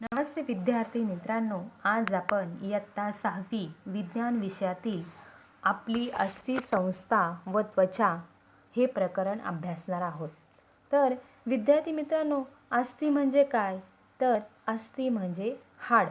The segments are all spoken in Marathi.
नमस्ते विद्यार्थी मित्रांनो आज आपण इयत्ता सहावी विज्ञान विषयातील आपली अस्थि संस्था व त्वचा हे प्रकरण अभ्यासणार आहोत. तर विद्यार्थी मित्रांनो अस्थि म्हणजे काय? तर अस्थि म्हणजे हाड.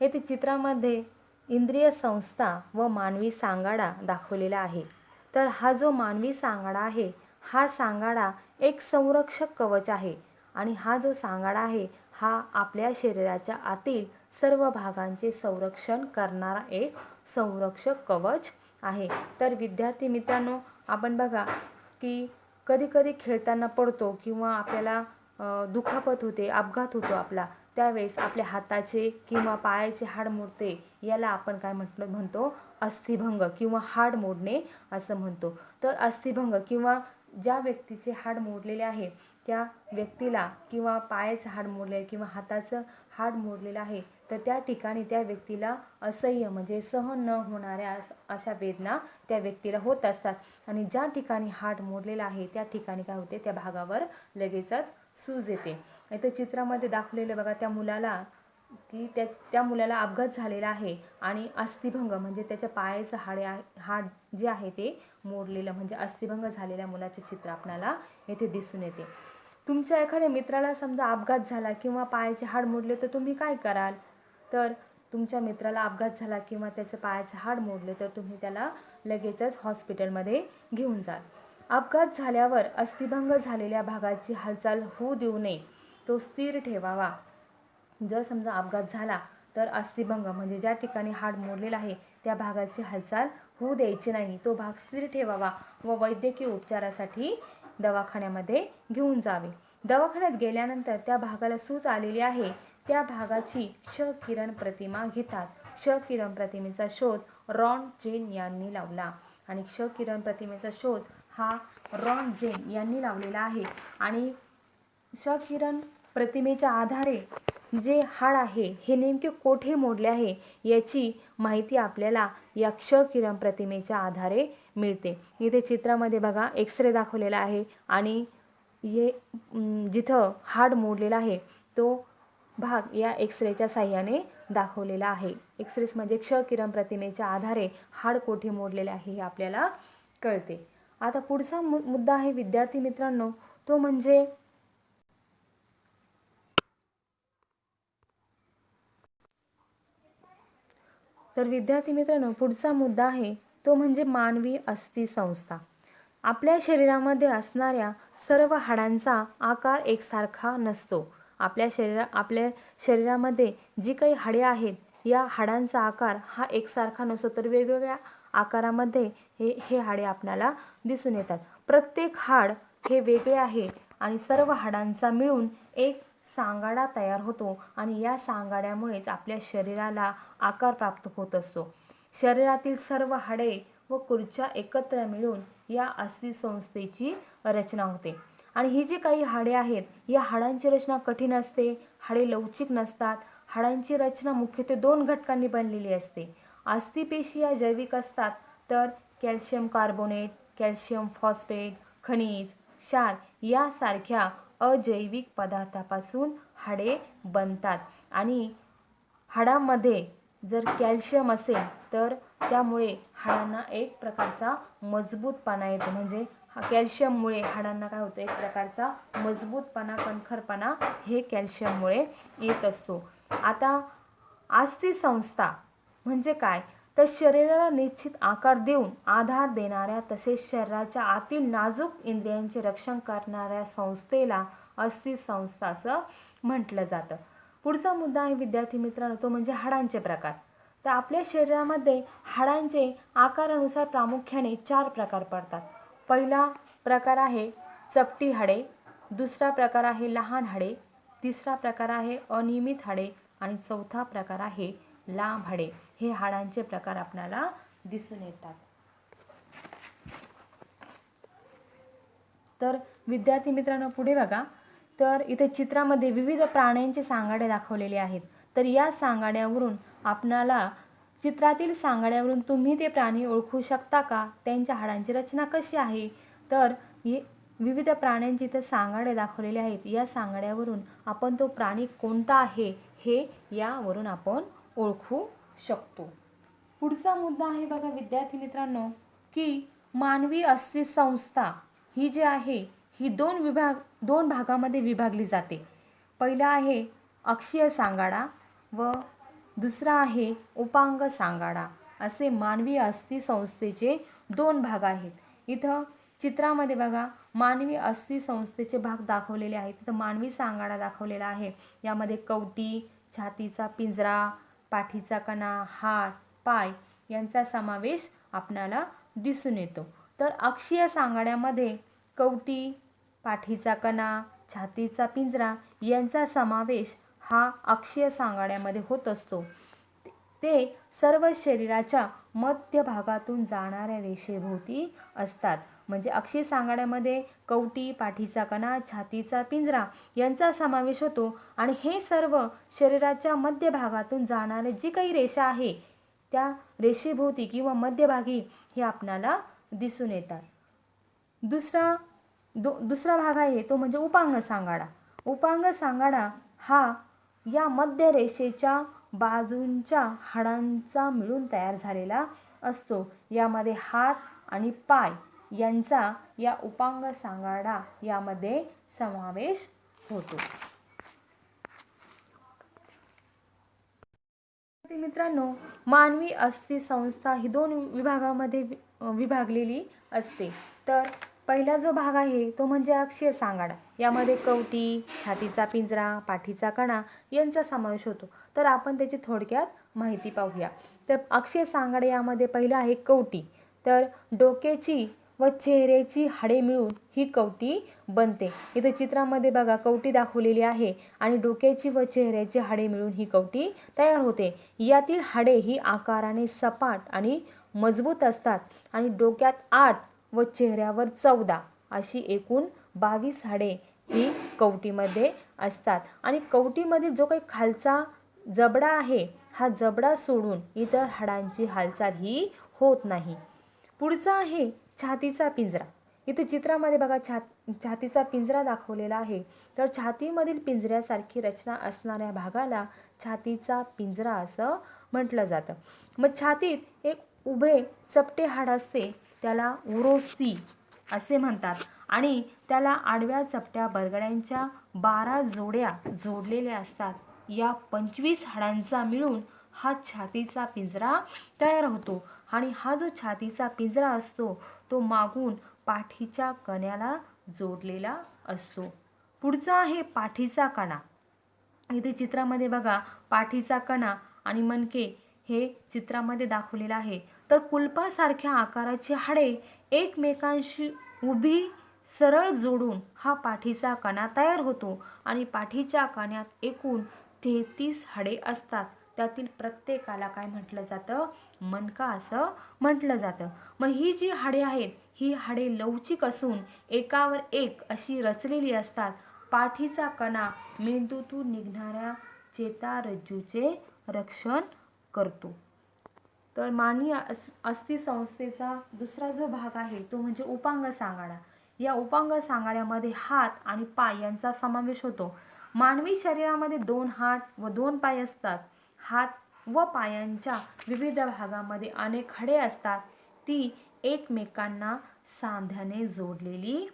येथे चित्रामध्ये इंद्रिय संस्था व मानवी सांगाडा दाखवलेला आहे. तर हा जो मानवी सांगाडा आहे हा सांगाडा एक संरक्षक कवच आहे आणि हा जो सांगाडा आहे हा आपल्या शरीराच्या आतील सर्व भागांचे संरक्षण करणारा एक संरक्षक कवच आहे. तर विद्यार्थी मित्रांनो आपण बघा की कधीकधी खेळताना पडतो किंवा आपल्याला दुखापत होते अपघात होतो आपला त्यावेळेस आपल्या हाताचे किंवा पायाचे हाड मोडते याला आपण काय म्हटलं म्हणतो अस्थिभंग किंवा हाड मोडणे असं म्हणतो. तर अस्थिभंग किंवा ज्या व्यक्तीचे हाड मोडलेले आहे त्या व्यक्तीला किंवा पायाचं हाड मोडले किंवा हाताचं हाड मोडलेलं आहे तर त्या ठिकाणी त्या व्यक्तीला असह्य म्हणजे सहन न होणाऱ्या अशा वेदना त्या व्यक्तीला होत असतात. आणि ज्या ठिकाणी हाड मोडलेलं आहे त्या ठिकाणी काय होते? त्या भागावर लगेचच सूज येते. इथं चित्रामध्ये दाखवलेलं बघा त्या मुलाला की त्या त्या मुलाला अपघात झालेला आहे आणि अस्थिभंग म्हणजे त्याच्या पायाचं हाडे आहे हाड जे आहे ते मोडलेलं म्हणजे अस्थिभंग झालेल्या मुलाचे चित्र आपल्याला येथे दिसून येते. तुमच्या एखाद्या मित्राला समजा अपघात झाला किंवा पायाचे हाड मोडले तर तुम्ही काय कराल? तर तुमच्या मित्राला अपघात झाला किंवा त्याचं पायाचं हाड मोडले तर तुम्ही त्याला लगेचच हॉस्पिटलमध्ये घेऊन जाल. अपघात झाल्यावर अस्थिभंग झालेल्या भागाची हालचाल होऊ देऊ नये. तो स्थिर ठेवावा. जर समजा अपघात झाला तर अस्थिभंग म्हणजे ज्या ठिकाणी हाड मोडलेला आहे त्या भागाची हालचाल होऊ द्यायची नाही. तो भाग स्थिर ठेवावा व वैद्यकीय उपचारासाठी दवाखान्यामध्ये घेऊन जावे. दवाखान्यात गेल्यानंतर त्या भागाला सूज आलेली आहे. त्या भागाची क्ष किरण प्रतिमा घेतात. क्ष किरण प्रतिमेचा शोध रॉन जेन यांनी लावला. आणि क्ष किरण प्रतिमेचा शोध हा रॉन जेन यांनी लावलेला आहे. आणि क्ष किरण प्रतिमेच्या आधारे जे हाड आहे हे नेमके कोठे मोडले आहे याची माहिती आपल्याला या क्षकिरण प्रतिमेच्या आधारे मिळते. इथे चित्रामध्ये बघा एक्सरे दाखवलेला आहे आणि ये जिथं हाड मोडलेला आहे तो भाग या एक्सरेच्या साह्याने दाखवलेला आहे. एक्सरेस म्हणजे क्षकिरण प्रतिमेच्या आधारे हाड कोठे मोडलेले आहे हे आपल्याला कळते. आता पुढचा मु मुद्दा आहे विद्यार्थी मित्रांनो तो म्हणजे तर विद्यार्थी मित्रांनो पुढचा मुद्दा आहे तो म्हणजे मानवी अस्थि संस्था. आपल्या शरीरामध्ये असणाऱ्या सर्व हाडांचा आकार एकसारखा नसतो. आपल्या शरीरा आपल्या शरीरामध्ये जी काही हाडे आहेत या हाडांचा आकार हा एकसारखा नसतो. तर वेगवेगळ्या आकारामध्ये हे हे हाडे आपल्याला दिसून येतात. प्रत्येक हाड हे वेगळे आहे आणि सर्व हाडांचा मिळून एक सांगाडा तयार होतो आणि या सांगाड्यामुळेच आपल्या शरीराला आकार प्राप्त होत असतो. शरीरातील सर्व हाडे व खुर्च्या एकत्र मिळून या अस्थिसंस्थेची रचना होते. आणि ही जी काही हाडे आहेत या हाडांची रचना कठीण असते हाडे लवचिक नसतात हाडांची रचना मुख्यत्वे दोन घटकांनी बनलेली असते. अस्थिपेशी या जैविक असतात तर कॅल्शियम कार्बोनेट कॅल्शियम फॉस्फेट खनिज क्षार यासारख्या अजैविक पदार्थापासून हाडे बनतात. आणि हाडामध्ये जर कॅल्शियम असेल तर त्यामुळे हाडांना एक प्रकारचा मजबूतपणा येतो. म्हणजे हा कॅल्शियममुळे हाडांना काय होतं? एक प्रकारचा मजबूतपणा कणखरपणा हे कॅल्शियममुळे येत असतो. आता आस्ती संस्था म्हणजे काय? तर शरीराला निश्चित आकार देऊन आधार देणाऱ्या तसेच शरीराच्या आतील नाजूक इंद्रियांचे रक्षण करणाऱ्या संस्थेला अस्थि संस्था असं म्हटलं जातं. पुढचा मुद्दा आहे विद्यार्थी मित्रांनो तो म्हणजे हाडांचे प्रकार. तर आपल्या शरीरामध्ये हाडांचे आकारानुसार प्रामुख्याने चार प्रकार पडतात. पहिला प्रकार आहे चपटी हाडे दुसरा प्रकार आहे लहान हाडे तिसरा प्रकार आहे अनियमित हाडे आणि चौथा प्रकार आहे लांब हाडे. हे हाडांचे प्रकार आपल्याला दिसून येतात. तर विद्यार्थी मित्रांनो पुढे बघा. तर इथे चित्रामध्ये विविध प्राण्यांचे सांगाडे दाखवलेले आहेत. तर या सांगाड्यावरून आपणाला चित्रातील सांगाड्यावरून तुम्ही ते प्राणी ओळखू शकता का? त्यांच्या हाडांची रचना कशी आहे? तर हे विविध प्राण्यांचे इथं सांगाडे दाखवलेले आहेत. या सांगाड्यावरून आपण तो प्राणी कोणता आहे हे यावरून आपण ओळखू शकतो. पुढचा मुद्दा आहे बघा विद्यार्थी मित्रांनो की मानवी अस्थि संस्था ही जी आहे ही दोन विभाग दोन भागामध्ये विभागली जाते. पहिला आहे अक्षीय सांगाडा व दुसरा आहे उपांग सांगाडा. असे मानवी अस्थि संस्थेचे दोन भाग आहेत. इथं चित्रामध्ये बघा मानवी अस्थि संस्थेचे भाग दाखवलेले आहेत. तिथं मानवी सांगाडा दाखवलेला आहे. यामध्ये कवटी छातीचा पिंजरा पाठीचा कणा हात पाय यांचा समावेश आपणाला दिसून येतो. तर अक्षीय सांगाड्यामध्ये कवटी पाठीचा कणा छातीचा पिंजरा यांचा समावेश हा अक्षीय सांगाड्यामध्ये होत असतो. ते सर्व शरीराच्या मध्यभागातून जाणाऱ्या रेषेभोवती असतात. म्हणजे अक्षी सांगाड्यामध्ये कवटी पाठीचा कणा छातीचा पिंजरा यांचा समावेश होतो. आणि हे सर्व शरीराच्या मध्यभागातून जाणारे जी काही रेषा आहे त्या रेषेभोवती किंवा मध्यभागी हे आपणाला दिसून येतात. दुसरा दो दुसरा भाग आहे तो म्हणजे उपांग सांगाडा. उपांग सांगाडा हा या मध्य रेषेच्या बाजूंच्या हाडांचा मिळून तयार झालेला असतो. यामध्ये हात आणि पाय यांचा या उपांग सांगाडा यामध्ये समावेश होतो. मित्रांनो मानवी अस्थि संस्था ही दोन विभागामध्ये विभागलेली असते. तर पहिला जो भाग आहे तो म्हणजे अक्षय सांगाडा. यामध्ये कवटी छातीचा पिंजरा पाठीचा कणा यांचा समावेश होतो. तर आपण त्याची थोडक्यात माहिती पाहूया. तर अक्षय सांगाडा यामध्ये पहिलं आहे कवटी. तर डोक्याची व चेहऱ्याची हाडे मिळून ही कवटी बनते. इथे चित्रामध्ये बघा कवटी दाखवलेली आहे आणि डोक्याची व चेहऱ्याची हाडे मिळून ही कवटी तयार होते. यातील हाडे ही आकाराने सपाट आणि मजबूत असतात आणि डोक्यात आठ व चेहऱ्यावर चौदा अशी एकूण बावीस हाडे ही कवटीमध्ये असतात. आणि कवटीमधील जो काही खालचा जबडा आहे हा जबडा सोडून इतर हाडांची हालचाल ही होत नाही. पुढचा आहे छातीचा पिंजरा. इथे चित्रामध्ये बघा छात छातीचा पिंजरा दाखवलेला आहे. तर छातीमधील पिंजऱ्यासारखी रचना असणाऱ्या भागाला छातीचा पिंजरा असं म्हटलं जातं. मग छातीत एक उभे चपटे हाड असते त्याला उरोसी असे म्हणतात आणि त्याला आडव्या चपट्या बरगड्यांच्या बारा जोड्या जोडलेल्या असतात. या पंचवीस हाडांचा मिळून हा छातीचा पिंजरा तयार होतो. आणि हा जो छातीचा पिंजरा असतो तो मागून पाठीच्या कण्याला जोडलेला असतो. पुढचा आहे पाठीचा कणा. इथे चित्रामध्ये बघा पाठीचा कणा आणि मनके हे चित्रामध्ये दाखवलेलं आहे. तर कुलपासारख्या आकाराची हाडे एकमेकांशी उभी सरळ जोडून हा पाठीचा कणा तयार होतो आणि पाठीच्या कण्यात एकूण तेहतीस हाडे असतात. त्यातील प्रत्येकाला काय म्हटलं जातं? मनका असं म्हटलं जातं. मग ही जी हाडे आहेत ही हाडे लवचिक असून एकावर एक अशी रचलेली असतात. पाठीचा कणा मेंदूतून निघणाऱ्या चेतारज्जूचे रक्षण करतो. तर मानवी अस अस्थिसंस्थेचा दुसरा जो भाग आहे तो म्हणजे उपांग सांगाडा. या उपांग सांगाड्यामध्ये हात आणि पाय यांचा समावेश होतो. मानवी शरीरामध्ये दोन हात व दोन पाय असतात. हात व पायांच्या विविध भागामध्ये अनेक खडे असतात. ती एकमेकांना सांध्याने जोडलेली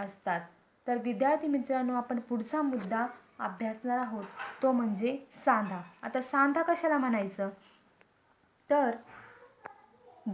असतात. तर विद्यार्थी मित्रांनो आपण पुढचा मुद्दा अभ्यासणार आहोत. तो म्हणजे सांधा. आता सांधा कशाला म्हणायचं? तर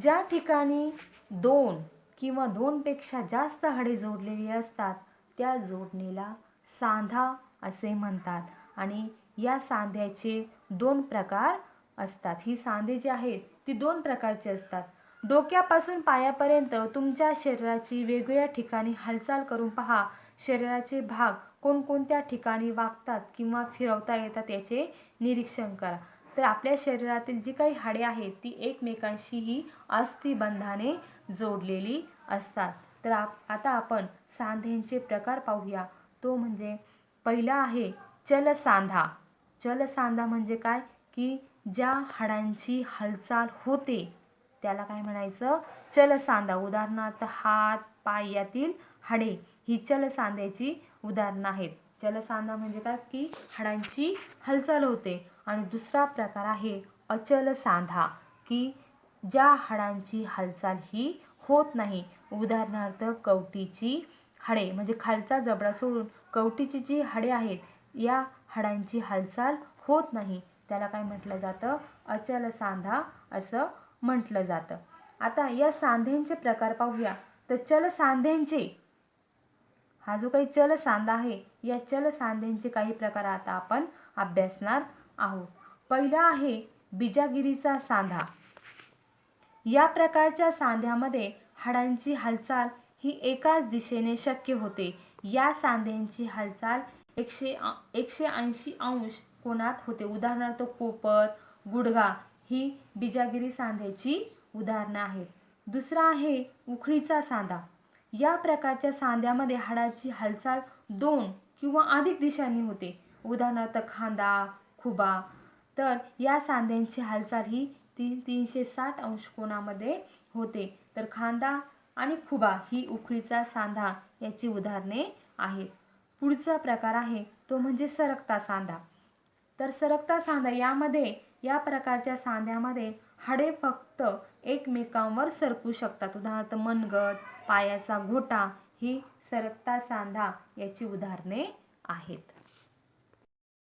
ज्या ठिकाणी दोन किंवा दोनपेक्षा जास्त हडे जोडलेली असतात त्या जोडणीला सांधा असे म्हणतात. आणि या सांध्याचे दोन प्रकार असतात. ही सांधे जी आहेत ती दोन प्रकारची असतात. डोक्यापासून पायापर्यंत तुमच्या शरीराची वेगवेगळ्या ठिकाणी हालचाल करून पहा. शरीराचे भाग कोणकोणत्या ठिकाणी वागतात किंवा फिरवता येतात याचे निरीक्षण करा. तर आपल्या शरीरातील जी काही हाडे आहेत ती एकमेकांशी ही अस्थिबंधाने जोडलेली असतात. तर आप आता आपण सांध्यांचे प्रकार पाहूया. तो म्हणजे पहिला आहे चलसांधा. जलसांधा म्हणजे काय? की ज्या हाडांची हालचाल होते त्याला काय म्हणायचं? चलसांधा उदाहरणार्थ हात पाय यातील हाडे ही चलसांध्याची उदाहरणं आहेत. चलसांधा म्हणजे काय? की हाडांची हालचाल होते. आणि दुसरा प्रकार आहे अचल सांधा की ज्या हाडांची हालचाल ही होत नाही. उदाहरणार्थ कवटीची हाडे म्हणजे खालचा जबडा सोडून कवटीची जी हाडे आहेत या हाडांची हालचाल होत नाही. त्याला काय म्हटलं जातं? अचल सांधा असं म्हटलं जातं. आता या सांध्यांचे प्रकार पाहूया. तर चल सांध्यांचे हा जो काही चल सांधा आहे या चल सांध्यांचे काही प्रकार आता आपण अभ्यासणार आहोत. पहिला आहे बिजागिरीचा सांधा. या प्रकारच्या सांध्यामध्ये हाडांची हालचाल ही एकाच दिशेने शक्य होते. या सांध्यांची हालचाल एकशे एकशे ऐंशी अंश कोणात होते? उदाहरणार्थ कोपर गुडगा ही बिजागिरी सांध्याची उदाहरणं आहेत. दुसरा आहे उखळीचा सांधा. या प्रकारच्या सांध्यामध्ये हाडाची हालचाल दोन किंवा अधिक दिशांनी होते. उदाहरणार्थ खांदा खुबा. तर या सांध्यांची हालचाल ही तीन तीनशे साठ अंश कोणामध्ये होते? तर खांदा आणि खुबा ही उखळीचा सांधा याची उदाहरणे आहेत. पुढचा प्रकार आहे तो म्हणजे सरकता सांधा. तर सरकता सांधा यामध्ये या प्रकारच्या सांध्यामध्ये हाडे फक्त एकमेकांवर सरकू शकतात. उदाहरणार्थ मनगट पायाचा घोटा ही सरकता सांधा याची उदाहरणे आहेत.